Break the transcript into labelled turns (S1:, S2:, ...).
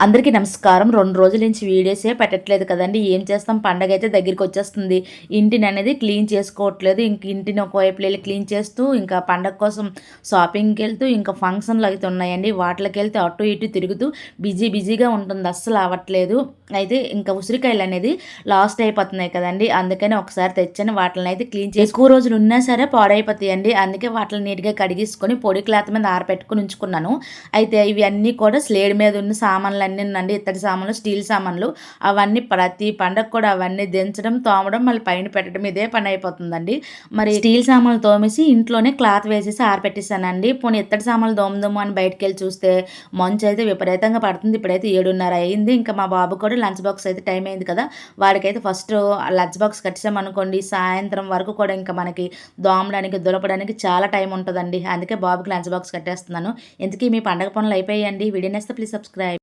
S1: అందరికీ నమస్కారం. రెండు రోజుల నుంచి వీడియోసే పెట్టట్లేదు కదండి. ఏం చేస్తాం? పండగ అయితే దగ్గరికి వచ్చేస్తుంది. ఇంటిని అనేది క్లీన్ చేసుకోవట్లేదు. ఇంక ఇంటిని ఒకవైపు వెళ్ళి క్లీన్ చేస్తూ ఇంకా పండగ కోసం షాపింగ్కి వెళ్తూ ఇంకా ఫంక్షన్లు అయితే ఉన్నాయండి. వాటికి వెళ్తే అటు ఇటు తిరుగుతూ బిజీ బిజీగా ఉంటుంది. అస్సలు అవ్వట్లేదు. అయితే ఇంకా ఉసిరికాయలు అనేది లాస్ట్ అయిపోతున్నాయి కదండి. అందుకని ఒకసారి తెచ్చాను. వాటిని అయితే క్లీన్ చేసి ఎక్కువ రోజులు ఉన్నా సరే పాడైపోతాయండి. అందుకే వాటిని నీట్గా కడిగేసుకొని పొడి క్లాత్ మీద ఆరపెట్టుకుని ఉంచుకున్నాను. అయితే ఇవి అన్నీ కూడా స్లేడ్ మీద ఉన్న సామాన్లు అన్నీ అండి ఇత్తడి సామాన్లు స్టీల్ సామాన్లు అవన్నీ ప్రతి పండగ కూడా అవన్నీ దించడం తోమడం మళ్ళీ పైన పెట్టడం ఇదే పని అయిపోతుందండి. మరి స్టీల్ సామాన్లు తోమేసి ఇంట్లోనే క్లాత్ వేసేసి ఆరపెట్టేసానండి. పోనీ ఇత్తడి సామాన్లు దోమదోము అని బయటకు వెళ్ళి చూస్తే మంచు అయితే విపరీతంగా పడుతుంది. ఇప్పుడైతే ఏడున్నర అయింది. ఇంకా మా బాబు కూడా లంచ్ బాక్స్ అయితే టైం అయింది కదా. వాడికైతే ఫస్ట్ లంచ్ బాక్స్ కట్టామనుకోండి సాయంత్రం వరకు కూడా ఇంకా మనకి దోమడానికి దులపడానికి చాలా టైం ఉంటుందండి. అందుకే బాబుకి లంచ్ బాక్స్ కట్టేస్తున్నాను. ఎందుకీ మీ పండగ పనులు అయిపోయాయండి. Video నేస్తే please subscribe